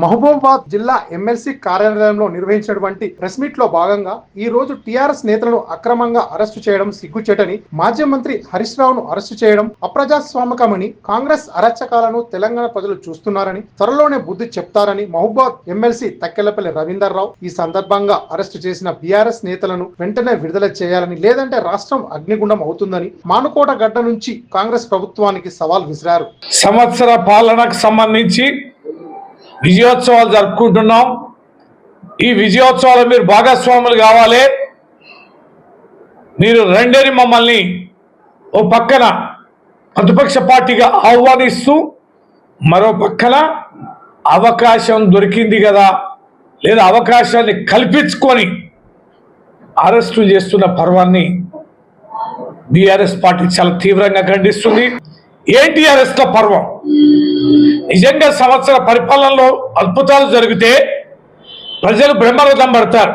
మహబూబాబాద్ జిల్లా ఎమ్మెల్సీ కార్యాలయంలో నిర్వహించినటువంటి ప్రెస్ మీట్లో భాగంగా ఈ రోజు టీఆర్ఎస్ నేతలను అక్రమంగా అరెస్టు చేయడం సిగ్గుచేటని మాజీ మంత్రి హరీష్ రావును అరెస్టు చేయడం అప్రజాస్వామికమని కాంగ్రెస్ అరాచకాలను తెలంగాణ ప్రజలు చూస్తున్నారని త్వరలోనే బుద్ధి చెప్తారని మహబూబాద్ ఎమ్మెల్సీ తక్కెలపల్లి రవీందర్ రావు ఈ సందర్భంగా అరెస్టు చేసిన బీఆర్ఎస్ నేతలను వెంటనే విడుదల చేయాలని లేదంటే రాష్ట్రం అగ్నిగుండం అవుతుందని మానుకోట గడ్డ నుంచి కాంగ్రెస్ ప్రభుత్వానికి సవాల్ విసిరారు. సంవత్సర పాలనకు సంబంధించి విజయోత్సవాలు జరుపుకుంటున్నాం. ఈ విజయోత్సవాలు మీరు భాగస్వాములు కావాలి. మీరు రెండేని మమ్మల్ని ఓ పక్కన ప్రతిపక్ష పార్టీగా ఆహ్వానిస్తూ మరో పక్కన అవకాశం దొరికింది కదా లేదా అవకాశాన్ని కల్పించుకొని అరెస్టులు చేస్తున్న పర్వాన్ని బీఆర్ఎస్ పార్టీ చాలా తీవ్రంగా ఖండిస్తుంది. ఏంటి అరెస్ట్ల పర్వం? నిజంగా సంవత్సర పరిపాలనలో అద్భుతాలు జరిగితే ప్రజలు బ్రహ్మరథం పడతారు.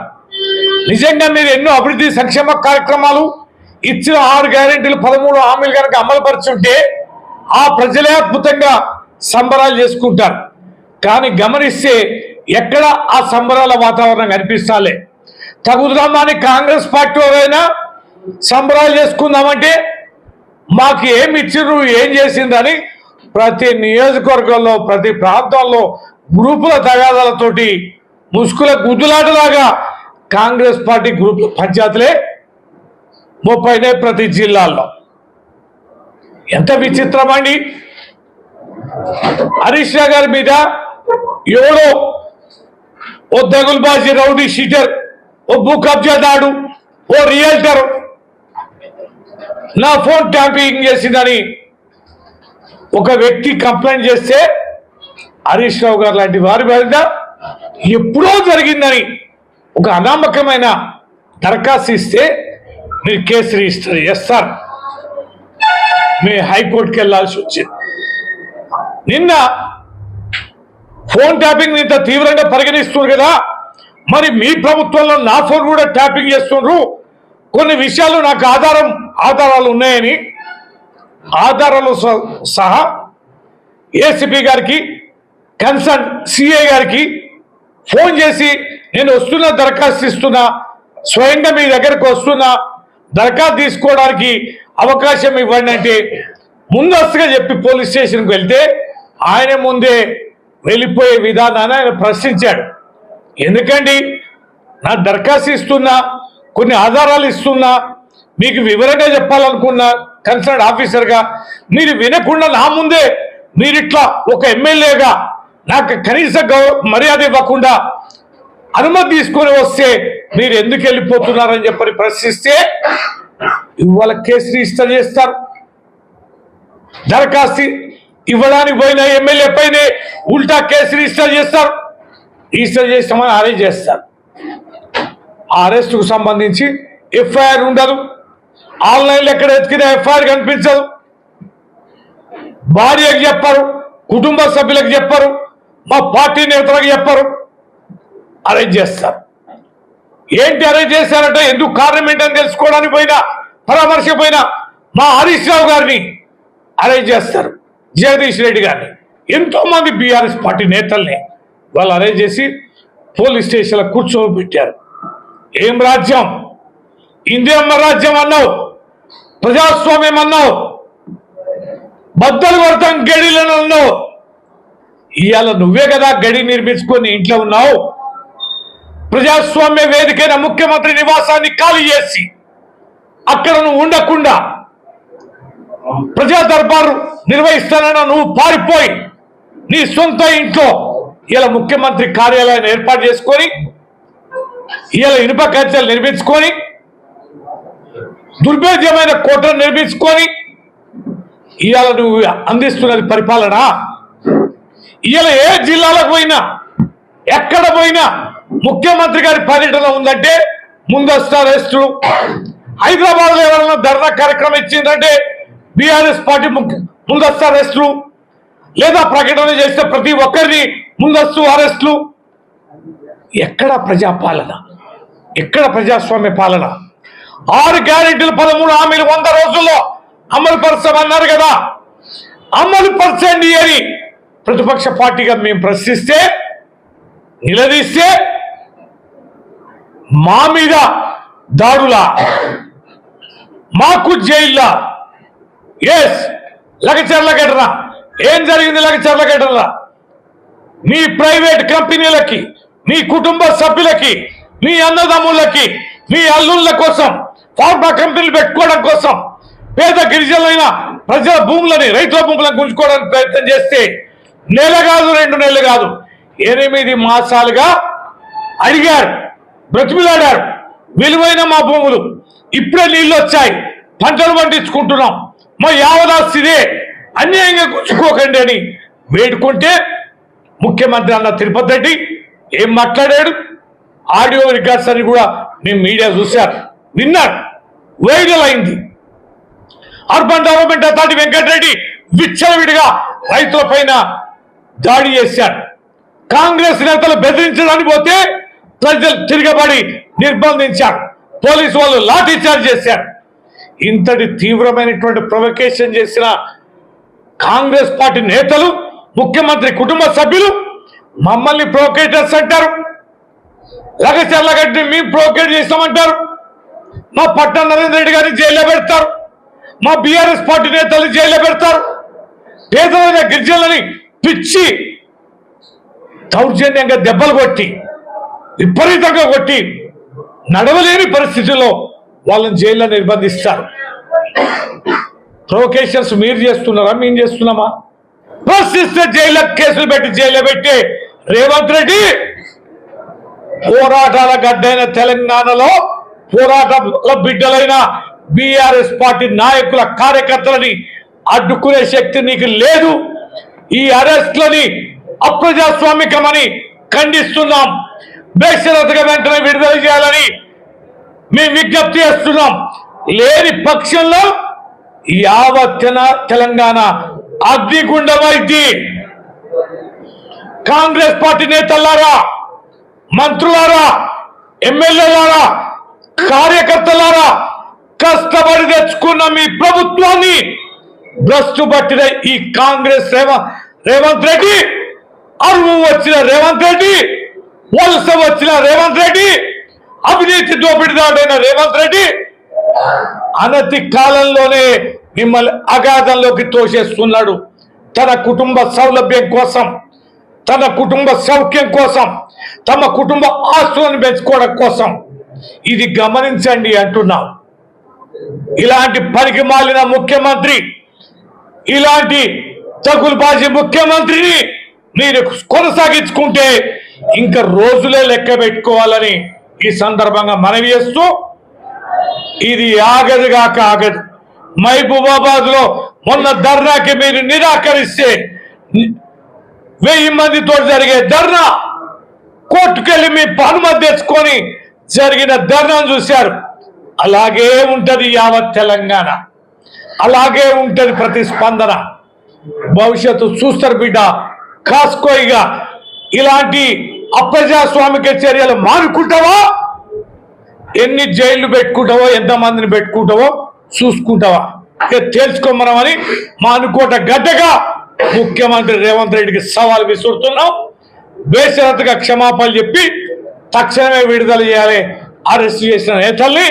నిజంగా మీరు ఎన్నో అభివృద్ధి సంక్షేమ కార్యక్రమాలు ఇచ్చిన ఆరు గ్యారెంటీలు పదమూడు హామీలు కనుక అమలు పరుచుంటే ఆ ప్రజలే అద్భుతంగా సంబరాలు చేసుకుంటారు. కానీ గమనిస్తే ఎక్కడ ఆ సంబరాల వాతావరణం కనిపిస్తాలే. తగుదమ్మని కాంగ్రెస్ పార్టీ అయినా సంబరాలు చేసుకుందామంటే మాకు ఏమి ఇచ్చిర్రు ఏం చేసిందని ప్రతి నియోజకవర్గంలో ప్రతి ప్రాంతంలో గ్రూపుల తగాదాలతోటి ముసుగుల గుద్దులాటలాగా కాంగ్రెస్ పార్టీ గ్రూపుల పంచాయతీలే ముప్పైనే ప్రతి జిల్లాల్లో. ఎంత విచిత్రం అండి హరీష్ గారి మీద ఎవడో ఓ దగుల్బాజీ రౌడీ షీటర్ ఓ భూ కబ్జాదాడు ఓ రియల్టర్ నా ఫోన్ ట్యాంపింగ్ చేసిందని ఒక వ్యక్తి కంప్లైంట్ చేస్తే హరీష్ రావు గారు లాంటి వారి మీద ఎప్పుడో జరిగిందని ఒక అనామకమైన దరఖాస్తు ఇస్తే మీరు కేసు రిజిస్టర్ చేస్తారు మీ హైకోర్టుకి వెళ్ళాల్సి వచ్చింది. నిన్న ఫోన్ ట్యాపింగ్ ఇంత తీవ్రంగా పరిగణిస్తున్నారు కదా. మరి మీ ప్రభుత్వంలో నా ఫోన్ కూడా ట్యాపింగ్ చేస్తున్నారు. కొన్ని విషయాలు నాకు ఆధారం ఆధారాలు ఉన్నాయని ఆధారాలు స- సహా ఏసీపీ గారికి కన్సర్న్ సిఐ గారికి ఫోన్ చేసి నేను వస్తున్నా దరఖాస్తు ఇస్తున్నా స్వయంగా మీ దగ్గరకు వస్తున్నా దరఖాస్తు తీసుకోవడానికి అవకాశం ఇవ్వండి అంటే ముందస్తుగా చెప్పి పోలీస్ స్టేషన్కి వెళ్తే ఆయన ముందే వెళ్ళిపోయే విధానాన్ని ఆయన ప్రశ్నించాడు. ఎందుకండి? నా దరఖాస్తు ఇస్తున్నా కొన్ని ఆధారాలు ఇస్తున్నా మీకు వివరంగా చెప్పాలనుకున్నా కన్సర్న్ ఆఫీసర్గా మీరు వినకుండా నా ముందే మీరిట్లా ఒక ఎమ్మెల్యేగా నాకు కనీస మర్యాద ఇవ్వకుండా అనుమతి తీసుకొని వస్తే మీరు ఎందుకు వెళ్ళిపోతున్నారని చెప్పని ప్రశ్నిస్తే ఇవాళ కేసు రిజిస్టర్ చేస్తారు. దరఖాస్తు ఇవ్వడానికి పోయిన ఎమ్మెల్యే పైన ఉల్టా కేసు రిజిస్టర్ చేస్తారు. రిజిస్టర్ చేస్తామని అరెస్ట్ చేస్తారు. ఆ అరెస్ట్కు సంబంధించి ఎఫ్ఐఆర్ ఉండదు. ఆన్లైన్లో ఎక్కడ ఎత్తుకునే ఎఫ్ఐఆర్ కనిపించదు. భార్యకు చెప్పరు కుటుంబ సభ్యులకు చెప్పరు మా పార్టీ నేతలకు చెప్పరు. అరేంజ్ చేస్తారు. ఏంటి అరేంజ్ చేశారంటే ఎందుకు కారణం ఏంటని తెలుసుకోవడానికి పోయినా పరామర్శ పోయినా మా హరీష్ రావు గారిని అరేంజ్ చేస్తారు జగదీష్ రెడ్డి గారిని. ఎంతో మంది బీఆర్ఎస్ పార్టీ నేతల్ని వాళ్ళు అరేంజ్ చేసి పోలీస్ స్టేషన్లో కూర్చోబెట్టారు. ఏం రాజ్యం? ఇందిరమ్మ రాజ్యం అన్నావు. ప్రజాస్వామ్యం అన్నావు. బద్దలు కొడతాం గడిలను అన్నావు. ఇవాళ నువ్వే కదా గడి నిర్మించుకొని ఇంట్లో ఉన్నావు. ప్రజాస్వామ్య వేదికైన ముఖ్యమంత్రి నివాసాన్ని ఖాళీ చేసి అక్కడ నువ్వు ఉండకుండా ప్రజా దర్బారు నిర్వహిస్తానన్న నువ్వు పారిపోయి నీ సొంత ఇంట్లో ఇలా ముఖ్యమంత్రి కార్యాలయాన్ని ఏర్పాటు చేసుకొని ఇలా ఇనుప కచ్చలు నిర్మించుకొని దుర్భేద్యమైన కోటను నిర్మించుకొని ఇవాళ నువ్వు అందిస్తున్నది పరిపాలన? ఇవాళ ఏ జిల్లాలకు పోయినా ఎక్కడ పోయినా ముఖ్యమంత్రి గారి పర్యటన ఉందంటే ముందస్తు అరెస్టులు హైదరాబాద్లో ఎవరైనా ధర్నా కార్యక్రమం ఇచ్చిందంటే బీఆర్ఎస్ పార్టీ ముఖ్య ముందస్తు అరెస్టులు లేదా ప్రకటన చేస్తే ప్రతి ఒక్కరిని ముందస్తు అరెస్టులు ఎక్కడ ప్రజాపాలన? ఎక్కడ ప్రజాస్వామ్య పాలన? ఆరు గ్యారెంటీలు పదమూడు హామీలు వంద రోజుల్లో అమలు పరచమన్నారు కదా. అమలు పరచండి అని ప్రతిపక్ష పార్టీగా మేము ప్రశ్నిస్తే నిలదీస్తే మా మీద దాడులా మాకు జైల్లా. ఎస్ లగచర్ల ఘటన. ఏం జరిగింది లగచర్ల ఘటన మీ ప్రైవేట్ కంపెనీలకి మీ కుటుంబ సభ్యులకి మీ అన్నదమ్ములకి మీ అల్లుళ్ళ కోసం ఫార్మా కంపెనీలు పెట్టుకోవడం కోసం పేద గిరిజనులైన ప్రజల భూములని రైతుల భూములను గుంజుకోవడానికి ప్రయత్నం చేస్తే నెల కాదు రెండు నెలలు కాదు ఎనిమిది మాసాలుగా అడిగారు బ్రతిమిలాడారు. విలువైన మా భూములు ఇప్పుడే నీళ్ళు వచ్చాయి పంటలు పండించుకుంటున్నాం. మా యావదాస్తిదే అన్యాయంగా గుంజుకోకండి అని వేడుకుంటే ముఖ్యమంత్రి అన్న తిరుపతి రెడ్డి ఏం మాట్లాడాడు? ఆడియో రికార్డ్స్ అని కూడా మేము మీడియా చూశారు విన్నారు. వైరల్ అయింది అర్బన్ డెవలప్మెంట్ అథారిటీ వెంకటరెడ్డి విచ్చలవిడిగా రైతుల పైన దాడి చేశారు. కాంగ్రెస్ నేతలు బెదిరించడానికి పోతే ప్రజలు తిరగబడి నిర్బంధించారు. పోలీసు వాళ్ళు లాఠీ చార్జ్ చేశారు. ఇంతటి తీవ్రమైనటువంటి ప్రొవకేషన్ చేసిన కాంగ్రెస్ పార్టీ నేతలు ముఖ్యమంత్రి కుటుంబ సభ్యులు మమ్మల్ని ప్రొవకేటర్స్ అంటారు. లగచర్లగడ్డి మేము ప్రొవకేట్ చేస్తామంటారు. మా పట్న నరేంద్ర రెడ్డి గారిని జైల్లో పెడతారు. మా బీఆర్ఎస్ పార్టీ నేతలు జైల్లో పెడతారు. పేదలైన గిరిజనులని పిచ్చి దౌర్జన్యంగా దెబ్బలు కొట్టి విపరీతంగా కొట్టి నడవలేని పరిస్థితుల్లో వాళ్ళని జైల్లో నిర్బంధిస్తారు. ప్రొవకేషన్స్ మీరు చేస్తున్నారా? మేము చేస్తున్నామా? ప్రశ్నిస్తే జైల్లో కేసులు పెట్టి జైల్లో పెట్టి రేవంత్ రెడ్డి పోరాటాల గడ్డైన తెలంగాణలో పోరాటంలో బిడ్డలైన బీఆర్ఎస్ పార్టీ నాయకుల కార్యకర్తలని అడ్డుకునే శక్తి నీకు లేదు. ఈ అరెస్ట్లని అప్రజాస్వామికమని ఖండిస్తున్నాం. బేషరతుగా వెంటనే విడుదల చేయాలని మేము విజ్ఞప్తి చేస్తున్నాం. లేని పక్షంలో యావత్ తెలంగాణ అగ్నిగుండమైంది కాంగ్రెస్ పార్టీ నేతలారా మంత్రులారా ఎమ్మెల్యేలారా కార్యకర్తలారా కష్టపడి తెచ్చుకున్న మీ ప్రభుత్వాన్ని భ్రష్టు పట్టిన ఈ కాంగ్రెస్ రేవంత్ రెడ్డి అరువు వచ్చిన రేవంత్ రెడ్డి వలస వచ్చిన రేవంత్ రెడ్డి అవినీతి దోపిడిదాడైన రేవంత్ రెడ్డి అనతి కాలంలోనే మిమ్మల్ని అగాధంలోకి తోసేస్తున్నాడు. తన కుటుంబ సౌలభ్యం కోసం తన కుటుంబ సౌఖ్యం కోసం తమ కుటుంబ ఆస్తులను పెంచుకోవడం కోసం ఇది గమనించండి అంటున్నాం ఇలాంటి పనికి మాలిన ముఖ్యమంత్రి ఇలాంటి తగులుబాజీ ముఖ్యమంత్రిని మీరు కొనసాగించుకుంటే ఇంకా రోజులే లెక్క పెట్టుకోవాలని ఈ సందర్భంగా మనవి చేస్తూ ఇది ఆగదు కాక ఆగదు. మహబూబాబాద్లో మొన్న ధర్నాకి మీరు నిరాకరిస్తే వెయ్యి మందితో జరిగే ధర్నా కోర్టుకెళ్ళి మీ అనుమతి తెచ్చుకొని జరిగిన ధర్నాను చూశారు. అలాగే ఉంటది యావత్ తెలంగాణ. అలాగే ఉంటది ప్రతిస్పందన. భవిష్యత్తు చూస్తారు బిడ్డ. కాసుకోయిగా ఇలాంటి అప్రజాస్వామిక చర్యలు మానుకుంటావా? ఎన్ని జైళ్ళు పెట్టుకుంటావో ఎంతమందిని పెట్టుకుంటావో చూసుకుంటావా? ఇక తేల్చుకోమనమని మా అనుకోట గడ్డగా ముఖ్యమంత్రి రేవంత్ రెడ్డికి సవాల్ విసురుతున్నాం. బేషరతుగా క్షమాపణలు చెప్పి తక్షణమే విడుదల చేయాలి. అరెస్ట్ చేసిన నేతల్ని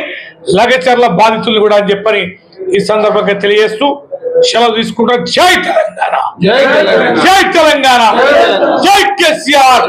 లగచర్ల బాధితులు కూడా అని చెప్పని ఈ సందర్భంగా తెలియజేస్తూ సెలవు తీసుకుంటాం జై తెలంగాణ. జై తెలంగాణ. జై కేసీఆర్.